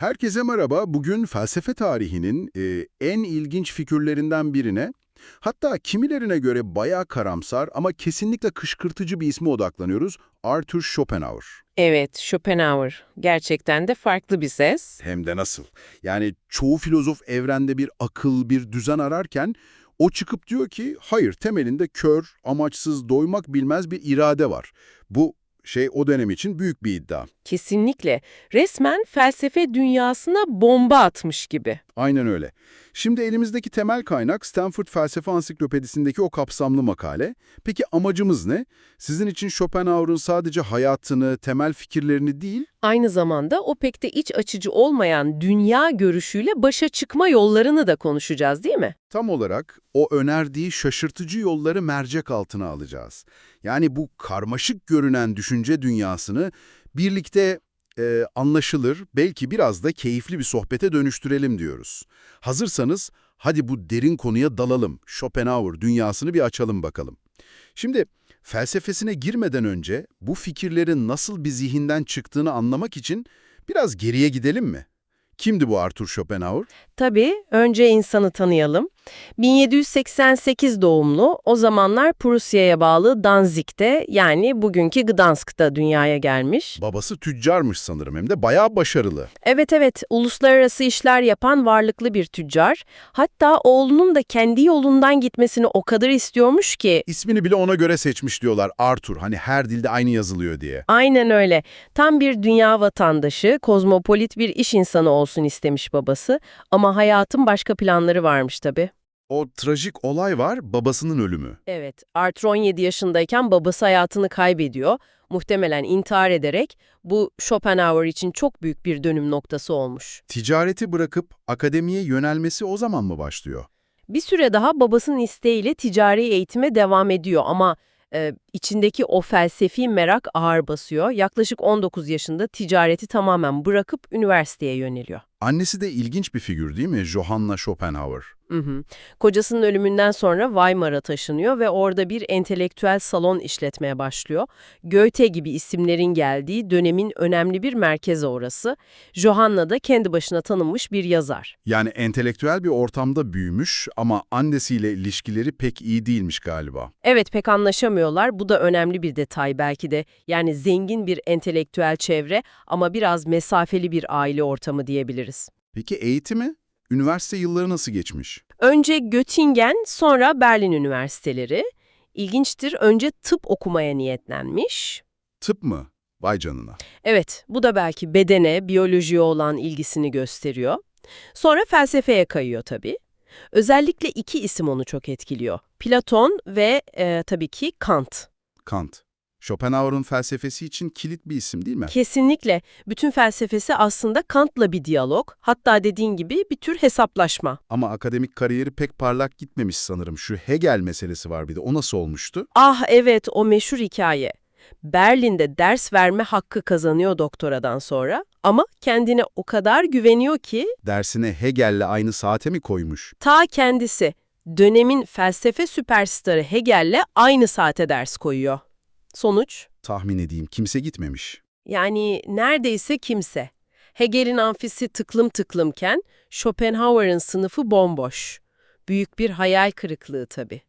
Herkese merhaba. Bugün felsefe tarihinin e, en ilginç figürlerinden birine, hatta kimilerine göre bayağı karamsar ama kesinlikle kışkırtıcı bir isme odaklanıyoruz. Arthur Schopenhauer. Evet, Schopenhauer. Gerçekten de farklı bir ses. Hem de nasıl? Yani çoğu filozof evrende bir akıl, bir düzen ararken o çıkıp diyor ki hayır temelinde kör, amaçsız, doymak bilmez bir irade var. Bu şey o dönem için büyük bir iddia. Kesinlikle. Resmen felsefe dünyasına bomba atmış gibi. Aynen öyle. Şimdi elimizdeki temel kaynak Stanford Felsefe Ansiklopedisindeki o kapsamlı makale. Peki amacımız ne? Sizin için Schopenhauer'un sadece hayatını, temel fikirlerini değil, Aynı zamanda o pek de iç açıcı olmayan dünya görüşüyle başa çıkma yollarını da konuşacağız değil mi? tam olarak o önerdiği şaşırtıcı yolları mercek altına alacağız. Yani bu karmaşık görünen düşünce dünyasını birlikte e, anlaşılır, belki biraz da keyifli bir sohbete dönüştürelim diyoruz. Hazırsanız hadi bu derin konuya dalalım. Schopenhauer dünyasını bir açalım bakalım. Şimdi felsefesine girmeden önce bu fikirlerin nasıl bir zihinden çıktığını anlamak için biraz geriye gidelim mi? Kimdi bu Arthur Schopenhauer? Tabii, önce insanı tanıyalım. 1788 doğumlu, o zamanlar Prusya'ya bağlı Danzig'de yani bugünkü Gdansk'ta dünyaya gelmiş. Babası tüccarmış sanırım hem de bayağı başarılı. Evet evet, uluslararası işler yapan varlıklı bir tüccar. Hatta oğlunun da kendi yolundan gitmesini o kadar istiyormuş ki... İsmini bile ona göre seçmiş diyorlar Arthur. Hani her dilde aynı yazılıyor diye. Aynen öyle. Tam bir dünya vatandaşı, kozmopolit bir iş insanı olsun istemiş babası. Ama hayatın başka planları varmış tabii. O trajik olay var, babasının ölümü. Evet, Arthur 17 yaşındayken babası hayatını kaybediyor. Muhtemelen intihar ederek bu Schopenhauer için çok büyük bir dönüm noktası olmuş. Ticareti bırakıp akademiye yönelmesi o zaman mı başlıyor? Bir süre daha babasının isteğiyle ticari eğitime devam ediyor ama e, içindeki o felsefi merak ağır basıyor. Yaklaşık 19 yaşında ticareti tamamen bırakıp üniversiteye yöneliyor. Annesi de ilginç bir figür değil mi? Johanna Schopenhauer. Hı hı. Kocasının ölümünden sonra Weimar'a taşınıyor ve orada bir entelektüel salon işletmeye başlıyor. Goethe gibi isimlerin geldiği dönemin önemli bir merkezi orası. Johanna da kendi başına tanınmış bir yazar. Yani entelektüel bir ortamda büyümüş ama annesiyle ilişkileri pek iyi değilmiş galiba. Evet pek anlaşamıyorlar. Bu da önemli bir detay belki de. Yani zengin bir entelektüel çevre ama biraz mesafeli bir aile ortamı diyebiliriz. Peki eğitimi? Üniversite yılları nasıl geçmiş? Önce Göttingen, sonra Berlin üniversiteleri. İlginçtir, önce tıp okumaya niyetlenmiş. Tıp mı? Vay canına. Evet, bu da belki bedene, biyolojiye olan ilgisini gösteriyor. Sonra felsefeye kayıyor tabii. Özellikle iki isim onu çok etkiliyor. Platon ve e, tabii ki Kant. Kant. Schopenhauer'un felsefesi için kilit bir isim değil mi? Kesinlikle. Bütün felsefesi aslında Kant'la bir diyalog. Hatta dediğin gibi bir tür hesaplaşma. Ama akademik kariyeri pek parlak gitmemiş sanırım. Şu Hegel meselesi var bir de. O nasıl olmuştu? Ah evet o meşhur hikaye. Berlin'de ders verme hakkı kazanıyor doktoradan sonra ama kendine o kadar güveniyor ki Dersine Hegel'le aynı saate mi koymuş? ta kendisi dönemin felsefe süperstarı Hegel'le aynı saate ders koyuyor. Sonuç? Tahmin edeyim kimse gitmemiş. Yani neredeyse kimse. Hegel'in amfisi tıklım tıklımken Schopenhauer'ın sınıfı bomboş. Büyük bir hayal kırıklığı tabii.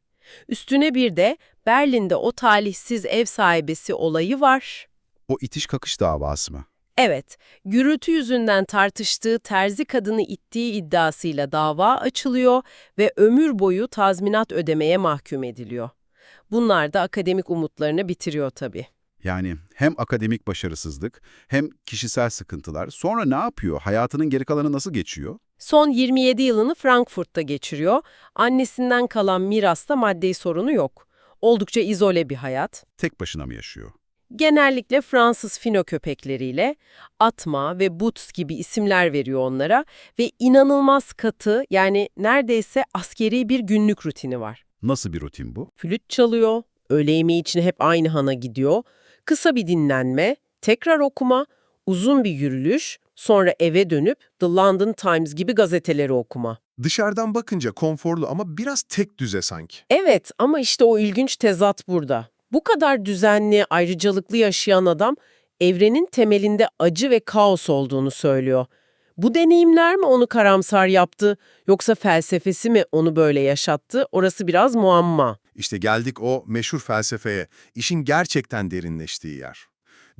Üstüne bir de Berlin'de o talihsiz ev sahibesi olayı var. O itiş kakış davası mı? Evet, gürültü yüzünden tartıştığı terzi kadını ittiği iddiasıyla dava açılıyor ve ömür boyu tazminat ödemeye mahkum ediliyor. Bunlar da akademik umutlarını bitiriyor tabii. Yani hem akademik başarısızlık hem kişisel sıkıntılar. Sonra ne yapıyor? Hayatının geri kalanı nasıl geçiyor? Son 27 yılını Frankfurt'ta geçiriyor. Annesinden kalan mirasta maddi sorunu yok. Oldukça izole bir hayat. Tek başına mı yaşıyor? Genellikle Fransız fino köpekleriyle Atma ve Boots gibi isimler veriyor onlara ve inanılmaz katı yani neredeyse askeri bir günlük rutini var. Nasıl bir rutin bu? Flüt çalıyor, öğle yemeği için hep aynı hana gidiyor, kısa bir dinlenme, tekrar okuma, uzun bir yürüyüş, sonra eve dönüp The London Times gibi gazeteleri okuma. Dışarıdan bakınca konforlu ama biraz tek düze sanki. Evet ama işte o ilginç tezat burada. Bu kadar düzenli, ayrıcalıklı yaşayan adam evrenin temelinde acı ve kaos olduğunu söylüyor. Bu deneyimler mi onu karamsar yaptı yoksa felsefesi mi onu böyle yaşattı? Orası biraz muamma. İşte geldik o meşhur felsefeye, işin gerçekten derinleştiği yer.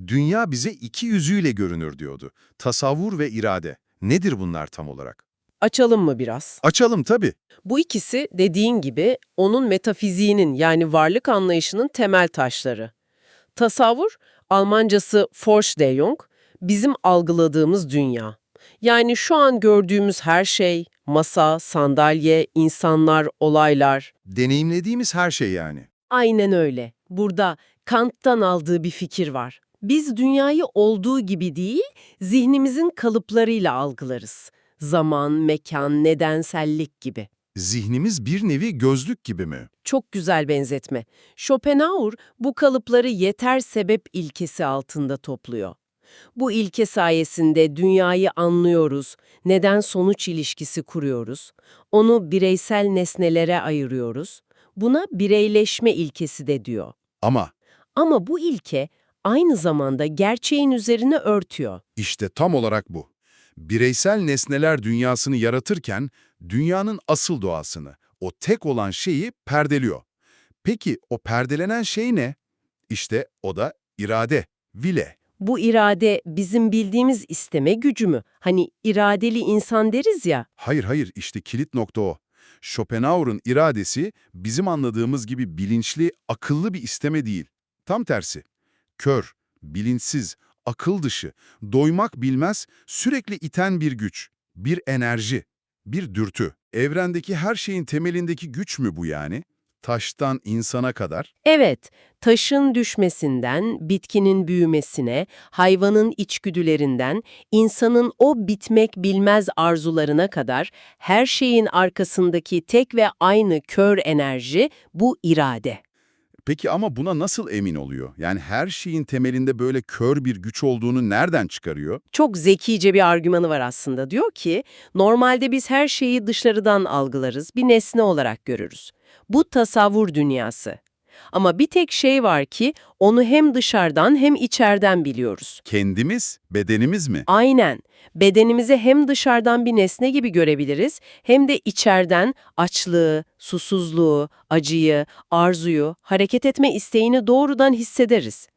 Dünya bize iki yüzüyle görünür diyordu. Tasavvur ve irade. Nedir bunlar tam olarak? Açalım mı biraz? Açalım tabii. Bu ikisi dediğin gibi onun metafiziğinin yani varlık anlayışının temel taşları. Tasavvur, Almancası Vorstellung, bizim algıladığımız dünya. Yani şu an gördüğümüz her şey, masa, sandalye, insanlar, olaylar. Deneyimlediğimiz her şey yani. Aynen öyle. Burada Kant'tan aldığı bir fikir var. Biz dünyayı olduğu gibi değil, zihnimizin kalıplarıyla algılarız. Zaman, mekan, nedensellik gibi. Zihnimiz bir nevi gözlük gibi mi? Çok güzel benzetme. Schopenhauer bu kalıpları yeter sebep ilkesi altında topluyor. Bu ilke sayesinde dünyayı anlıyoruz, neden sonuç ilişkisi kuruyoruz, onu bireysel nesnelere ayırıyoruz. Buna bireyleşme ilkesi de diyor. Ama Ama bu ilke aynı zamanda gerçeğin üzerine örtüyor. işte tam olarak bu. Bireysel nesneler dünyasını yaratırken dünyanın asıl doğasını, o tek olan şeyi perdeliyor. Peki o perdelenen şey ne? İşte o da irade, vile. Bu irade bizim bildiğimiz isteme gücü mü? Hani iradeli insan deriz ya. Hayır hayır işte kilit nokta o. Schopenhauer'ın iradesi bizim anladığımız gibi bilinçli, akıllı bir isteme değil. Tam tersi. Kör, bilinçsiz, akıl dışı, doymak bilmez, sürekli iten bir güç, bir enerji, bir dürtü. Evrendeki her şeyin temelindeki güç mü bu yani? Taştan insana kadar. Evet, taşın düşmesinden, bitkinin büyümesine, hayvanın içgüdülerinden, insanın o bitmek bilmez arzularına kadar her şeyin arkasındaki tek ve aynı kör enerji bu irade. Peki ama buna nasıl emin oluyor? Yani her şeyin temelinde böyle kör bir güç olduğunu nereden çıkarıyor? Çok zekice bir argümanı var aslında. Diyor ki, normalde biz her şeyi dışarıdan algılarız, bir nesne olarak görürüz. Bu tasavvur dünyası. Ama bir tek şey var ki onu hem dışarıdan hem içeriden biliyoruz. Kendimiz, bedenimiz mi? Aynen. Bedenimizi hem dışarıdan bir nesne gibi görebiliriz hem de içeriden açlığı, susuzluğu, acıyı, arzuyu, hareket etme isteğini doğrudan hissederiz.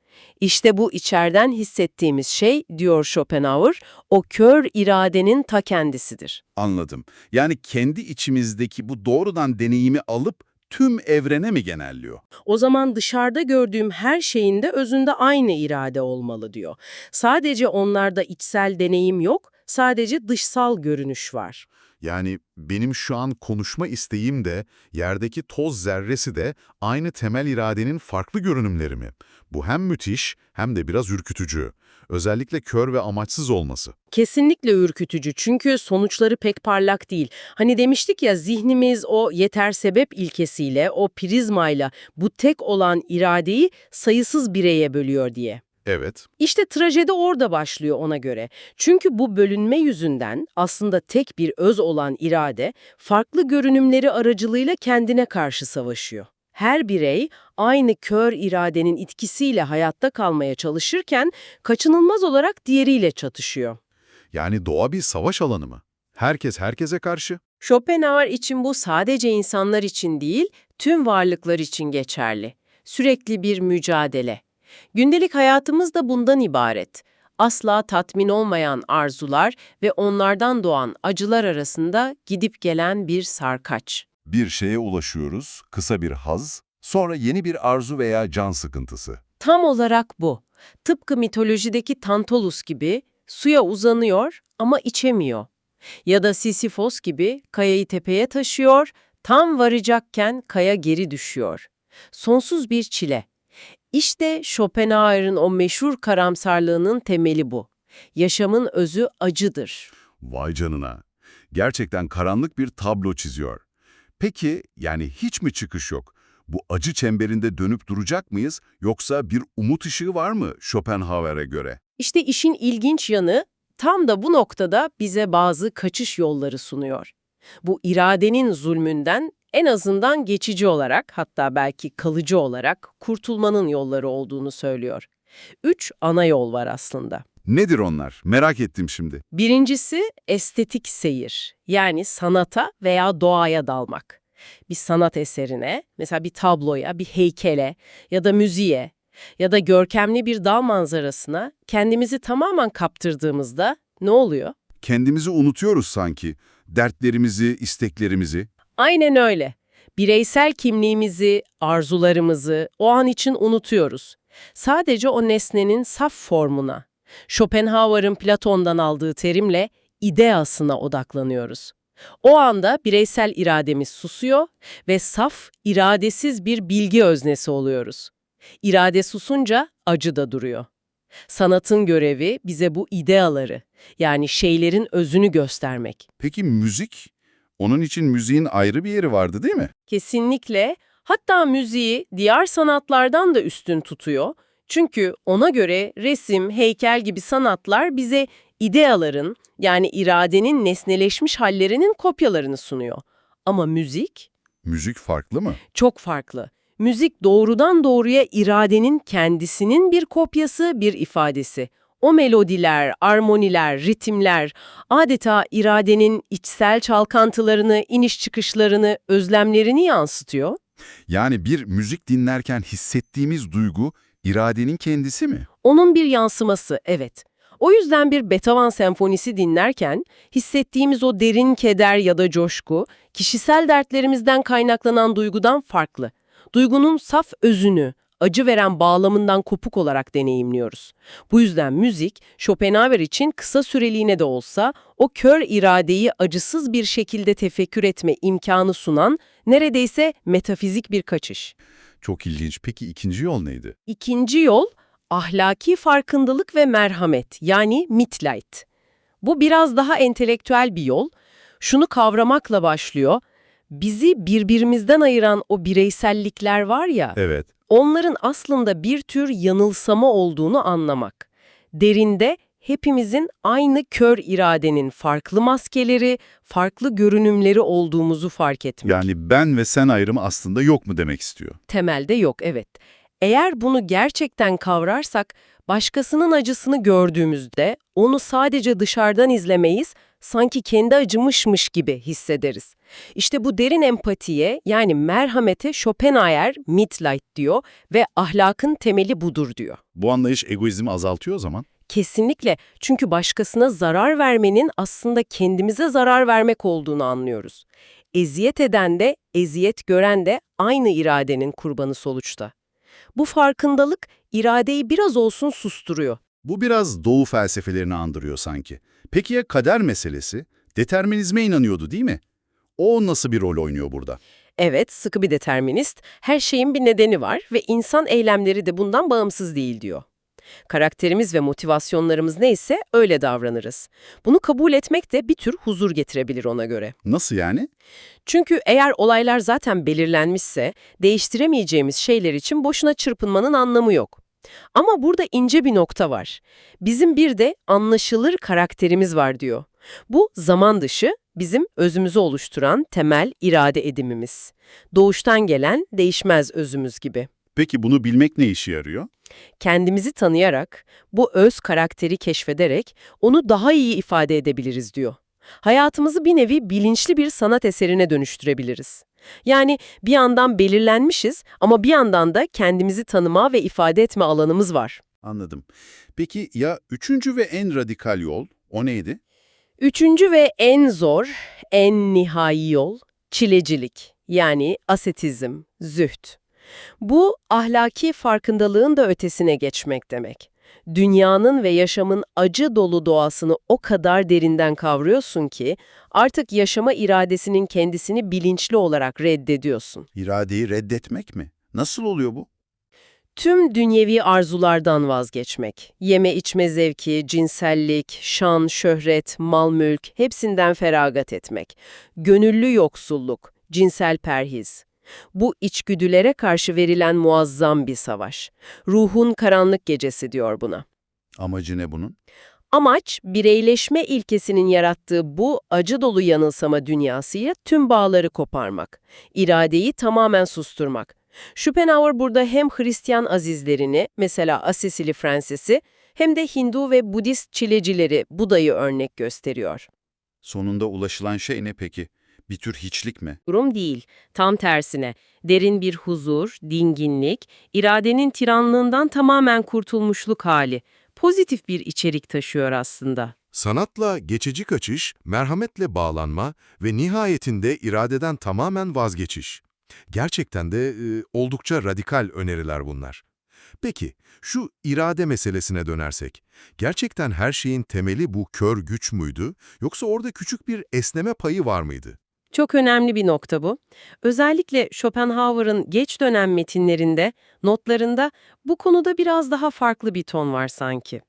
İşte bu içeriden hissettiğimiz şey, diyor Schopenhauer, o kör iradenin ta kendisidir. Anladım. Yani kendi içimizdeki bu doğrudan deneyimi alıp tüm evrene mi genelliyor? O zaman dışarıda gördüğüm her şeyin de özünde aynı irade olmalı diyor. Sadece onlarda içsel deneyim yok, sadece dışsal görünüş var. Yani benim şu an konuşma isteğim de, yerdeki toz zerresi de aynı temel iradenin farklı görünümleri mi? Bu hem müthiş hem de biraz ürkütücü. Özellikle kör ve amaçsız olması. Kesinlikle ürkütücü çünkü sonuçları pek parlak değil. Hani demiştik ya zihnimiz o yeter sebep ilkesiyle, o prizmayla bu tek olan iradeyi sayısız bireye bölüyor diye. Evet, İşte trajedi orada başlıyor ona göre. Çünkü bu bölünme yüzünden aslında tek bir öz olan irade farklı görünümleri aracılığıyla kendine karşı savaşıyor. Her birey aynı kör iradenin itkisiyle hayatta kalmaya çalışırken kaçınılmaz olarak diğeriyle çatışıyor. yani doğa bir savaş alanı mı? Herkes herkese karşı? Schopenhauer için bu sadece insanlar için değil, tüm varlıklar için geçerli. Sürekli bir mücadele. Gündelik hayatımız da bundan ibaret. Asla tatmin olmayan arzular ve onlardan doğan acılar arasında gidip gelen bir sarkaç. Bir şeye ulaşıyoruz, kısa bir haz, sonra yeni bir arzu veya can sıkıntısı. Tam olarak bu. Tıpkı mitolojideki Tantalus gibi suya uzanıyor ama içemiyor. Ya da Sisyphos gibi kayayı tepeye taşıyor, tam varacakken kaya geri düşüyor. Sonsuz bir çile. İşte Schopenhauer'ın o meşhur karamsarlığının temeli bu. Yaşamın özü acıdır. Vay canına. Gerçekten karanlık bir tablo çiziyor. Peki, yani hiç mi çıkış yok? Bu acı çemberinde dönüp duracak mıyız yoksa bir umut ışığı var mı Schopenhauer'e göre? İşte işin ilginç yanı tam da bu noktada bize bazı kaçış yolları sunuyor. Bu iradenin zulmünden en azından geçici olarak hatta belki kalıcı olarak kurtulmanın yolları olduğunu söylüyor. Üç ana yol var aslında. Nedir onlar? Merak ettim şimdi. Birincisi estetik seyir. Yani sanata veya doğaya dalmak. Bir sanat eserine, mesela bir tabloya, bir heykele ya da müziğe ya da görkemli bir dağ manzarasına kendimizi tamamen kaptırdığımızda ne oluyor? Kendimizi unutuyoruz sanki. Dertlerimizi, isteklerimizi. Aynen öyle. Bireysel kimliğimizi, arzularımızı o an için unutuyoruz. Sadece o nesnenin saf formuna, Schopenhauer'ın Platon'dan aldığı terimle ideasına odaklanıyoruz. O anda bireysel irademiz susuyor ve saf, iradesiz bir bilgi öznesi oluyoruz. İrade susunca acı da duruyor. Sanatın görevi bize bu ideaları, yani şeylerin özünü göstermek. Peki müzik? Onun için müziğin ayrı bir yeri vardı değil mi? Kesinlikle. Hatta müziği diğer sanatlardan da üstün tutuyor. Çünkü ona göre resim, heykel gibi sanatlar bize ideaların yani iradenin nesneleşmiş hallerinin kopyalarını sunuyor. Ama müzik Müzik farklı mı? çok farklı. Müzik doğrudan doğruya iradenin kendisinin bir kopyası, bir ifadesi. O melodiler, armoniler, ritimler adeta iradenin içsel çalkantılarını, iniş çıkışlarını, özlemlerini yansıtıyor. Yani bir müzik dinlerken hissettiğimiz duygu iradenin kendisi mi? Onun bir yansıması, evet. O yüzden bir Beethoven senfonisi dinlerken hissettiğimiz o derin keder ya da coşku, kişisel dertlerimizden kaynaklanan duygudan farklı. Duygunun saf özünü, acı veren bağlamından kopuk olarak deneyimliyoruz. Bu yüzden müzik, Schopenhauer için kısa süreliğine de olsa o kör iradeyi acısız bir şekilde tefekkür etme imkanı sunan neredeyse metafizik bir kaçış. Çok ilginç. Peki ikinci yol neydi? İkinci yol ahlaki farkındalık ve merhamet yani Mitleid. Bu biraz daha entelektüel bir yol. Şunu kavramakla başlıyor. Bizi birbirimizden ayıran o bireysellikler var ya, Evet. onların aslında bir tür yanılsama olduğunu anlamak. Derinde hepimizin aynı kör iradenin farklı maskeleri, farklı görünümleri olduğumuzu fark etmek. Yani ben ve sen ayrımı aslında yok mu demek istiyor. Temelde yok, evet. Eğer bunu gerçekten kavrarsak, başkasının acısını gördüğümüzde onu sadece dışarıdan izlemeyiz, sanki kendi acımışmış gibi hissederiz. İşte bu derin empatiye, yani merhamete Schopenhauer Mitleid diyor ve ahlakın temeli budur diyor. Bu anlayış egoizmi azaltıyor o zaman. Kesinlikle çünkü başkasına zarar vermenin aslında kendimize zarar vermek olduğunu anlıyoruz. Eziyet eden de, eziyet gören de aynı iradenin kurbanı sonuçta. Bu farkındalık iradeyi biraz olsun susturuyor. Bu biraz doğu felsefelerini andırıyor sanki. Peki ya kader meselesi? Determinizme inanıyordu değil mi? O nasıl bir rol oynuyor burada? Evet, sıkı bir determinist, her şeyin bir nedeni var ve insan eylemleri de bundan bağımsız değil diyor. Karakterimiz ve motivasyonlarımız neyse öyle davranırız. Bunu kabul etmek de bir tür huzur getirebilir ona göre. Nasıl yani? Çünkü eğer olaylar zaten belirlenmişse, değiştiremeyeceğimiz şeyler için boşuna çırpınmanın anlamı yok. Ama burada ince bir nokta var. Bizim bir de anlaşılır karakterimiz var diyor. Bu zaman dışı, bizim özümüzü oluşturan temel irade edimimiz. Doğuştan gelen değişmez özümüz gibi. Peki bunu bilmek ne işe yarıyor? Kendimizi tanıyarak, bu öz karakteri keşfederek onu daha iyi ifade edebiliriz diyor. Hayatımızı bir nevi bilinçli bir sanat eserine dönüştürebiliriz. Yani bir yandan belirlenmişiz ama bir yandan da kendimizi tanıma ve ifade etme alanımız var. Anladım. Peki ya üçüncü ve en radikal yol? O neydi? Üçüncü ve en zor, en nihai yol çilecilik yani asetizm, züht. Bu ahlaki farkındalığın da ötesine geçmek demek. Dünyanın ve yaşamın acı dolu doğasını o kadar derinden kavruyorsun ki artık yaşama iradesinin kendisini bilinçli olarak reddediyorsun. İradeyi reddetmek mi? Nasıl oluyor bu? Tüm dünyevi arzulardan vazgeçmek, yeme içme zevki, cinsellik, şan, şöhret, mal mülk hepsinden feragat etmek, gönüllü yoksulluk, cinsel perhiz. Bu içgüdülere karşı verilen muazzam bir savaş. Ruhun karanlık gecesi diyor buna. Amacı ne bunun? Amaç, bireyleşme ilkesinin yarattığı bu acı dolu yanılsama dünyasıyla tüm bağları koparmak, iradeyi tamamen susturmak. Schopenhauer burada hem Hristiyan azizlerini, mesela Assisili Fransis'i, hem de Hindu ve Budist çilecileri Buda'yı örnek gösteriyor. Sonunda ulaşılan şey ne peki? Bir tür hiçlik mi? Durum değil, tam tersine. Derin bir huzur, dinginlik, iradenin tiranlığından tamamen kurtulmuşluk hali. Pozitif bir içerik taşıyor aslında. Sanatla geçici kaçış, merhametle bağlanma ve nihayetinde iradeden tamamen vazgeçiş. Gerçekten de e, oldukça radikal öneriler bunlar. Peki, şu irade meselesine dönersek, gerçekten her şeyin temeli bu kör güç müydü, yoksa orada küçük bir esneme payı var mıydı? Çok önemli bir nokta bu. Özellikle Schopenhauer'ın geç dönem metinlerinde, notlarında bu konuda biraz daha farklı bir ton var sanki.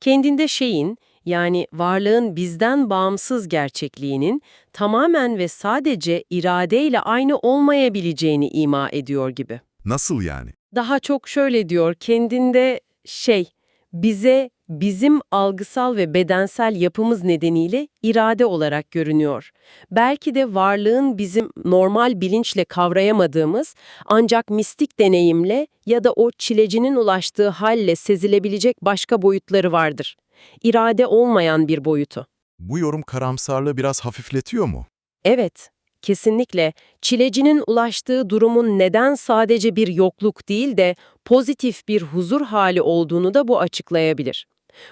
Kendinde şeyin, yani varlığın bizden bağımsız gerçekliğinin tamamen ve sadece iradeyle aynı olmayabileceğini ima ediyor gibi. Nasıl yani? Daha çok şöyle diyor, kendinde şey, bize bizim algısal ve bedensel yapımız nedeniyle irade olarak görünüyor. Belki de varlığın bizim normal bilinçle kavrayamadığımız ancak mistik deneyimle ya da o çilecinin ulaştığı halle sezilebilecek başka boyutları vardır. İrade olmayan bir boyutu. Bu yorum karamsarlığı biraz hafifletiyor mu? Evet, kesinlikle çilecinin ulaştığı durumun neden sadece bir yokluk değil de pozitif bir huzur hali olduğunu da bu açıklayabilir.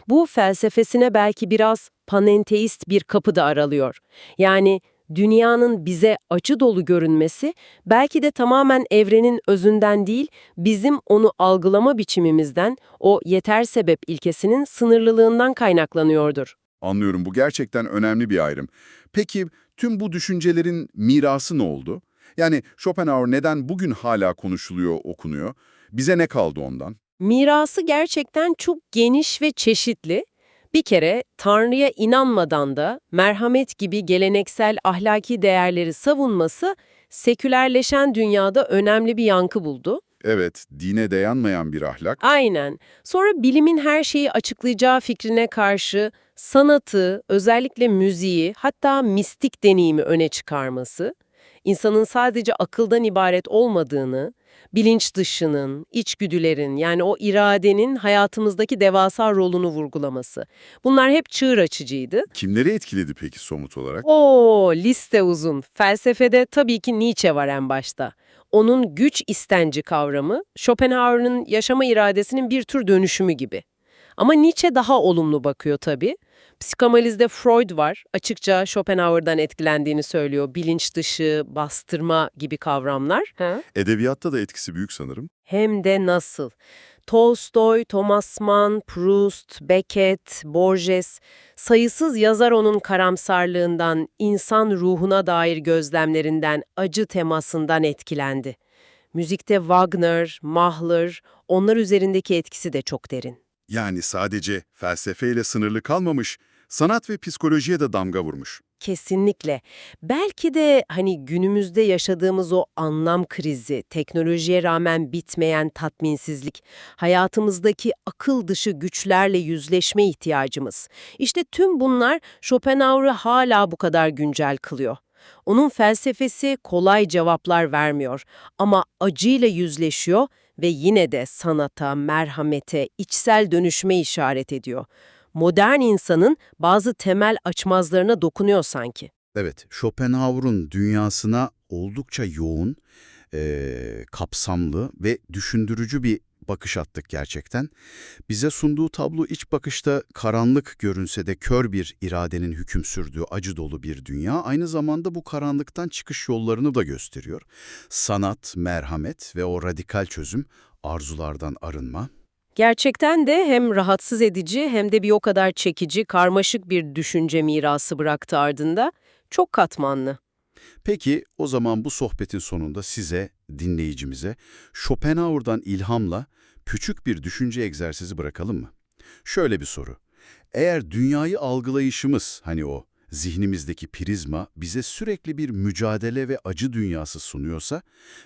Bu felsefesine belki biraz panenteist bir kapı da aralıyor. Yani dünyanın bize acı dolu görünmesi belki de tamamen evrenin özünden değil, bizim onu algılama biçimimizden, o yeter sebep ilkesinin sınırlılığından kaynaklanıyordur. Anlıyorum bu gerçekten önemli bir ayrım. Peki tüm bu düşüncelerin mirası ne oldu? Yani Schopenhauer neden bugün hala konuşuluyor, okunuyor? Bize ne kaldı ondan? Mirası gerçekten çok geniş ve çeşitli. Bir kere Tanrı'ya inanmadan da merhamet gibi geleneksel ahlaki değerleri savunması sekülerleşen dünyada önemli bir yankı buldu. Evet, dine dayanmayan bir ahlak. Aynen. Sonra bilimin her şeyi açıklayacağı fikrine karşı sanatı, özellikle müziği, hatta mistik deneyimi öne çıkarması, insanın sadece akıldan ibaret olmadığını, bilinç dışının, içgüdülerin yani o iradenin hayatımızdaki devasa rolünü vurgulaması. Bunlar hep çığır açıcıydı. Kimleri etkiledi peki somut olarak? Oo, liste uzun. Felsefede tabii ki Nietzsche var en başta. Onun güç istenci kavramı, Schopenhauer'ın yaşama iradesinin bir tür dönüşümü gibi. Ama Nietzsche daha olumlu bakıyor tabii. Psikanalizde Freud var. Açıkça Schopenhauer'dan etkilendiğini söylüyor. Bilinç dışı, bastırma gibi kavramlar. Edebiyatta da etkisi büyük sanırım. Hem de nasıl. Tolstoy, Thomas Mann, Proust, Beckett, Borges, sayısız yazar onun karamsarlığından, insan ruhuna dair gözlemlerinden, acı temasından etkilendi. Müzikte Wagner, Mahler, onlar üzerindeki etkisi de çok derin. Yani sadece felsefeyle sınırlı kalmamış, sanat ve psikolojiye de damga vurmuş. Kesinlikle. Belki de hani günümüzde yaşadığımız o anlam krizi, teknolojiye rağmen bitmeyen tatminsizlik, hayatımızdaki akıl dışı güçlerle yüzleşme ihtiyacımız. İşte tüm bunlar Schopenhauer'ı hala bu kadar güncel kılıyor. Onun felsefesi kolay cevaplar vermiyor ama acıyla yüzleşiyor ve yine de sanata, merhamete, içsel dönüşme işaret ediyor. Modern insanın bazı temel açmazlarına dokunuyor sanki. Evet, Schopenhauer'un dünyasına oldukça yoğun, eee, kapsamlı ve düşündürücü bir bakış attık gerçekten. Bize sunduğu tablo iç bakışta karanlık görünse de kör bir iradenin hüküm sürdüğü acı dolu bir dünya, aynı zamanda bu karanlıktan çıkış yollarını da gösteriyor. Sanat, merhamet ve o radikal çözüm, arzulardan arınma. Gerçekten de hem rahatsız edici hem de bir o kadar çekici, karmaşık bir düşünce mirası bıraktı ardında. Çok katmanlı. Peki o zaman bu sohbetin sonunda size, dinleyicimize, Schopenhauer'dan ilhamla küçük bir düşünce egzersizi bırakalım mı? Şöyle bir soru. Eğer dünyayı algılayışımız, hani o zihnimizdeki prizma bize sürekli bir mücadele ve acı dünyası sunuyorsa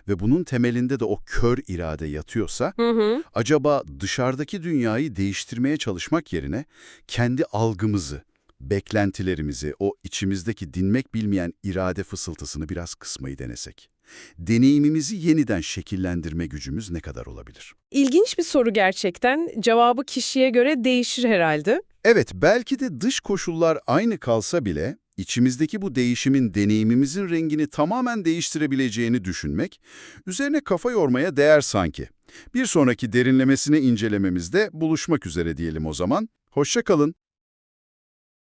ve bunun temelinde de o kör irade yatıyorsa, Hı hı. acaba dışarıdaki dünyayı değiştirmeye çalışmak yerine kendi algımızı, beklentilerimizi, o içimizdeki dinmek bilmeyen irade fısıltısını biraz kısmayı denesek? Deneyimimizi yeniden şekillendirme gücümüz ne kadar olabilir? İlginç bir soru gerçekten. Cevabı kişiye göre değişir herhalde. Evet, belki de dış koşullar aynı kalsa bile içimizdeki bu değişimin deneyimimizin rengini tamamen değiştirebileceğini düşünmek, üzerine kafa yormaya değer sanki. Bir sonraki derinlemesine incelememizde buluşmak üzere diyelim o zaman. Hoşça kalın.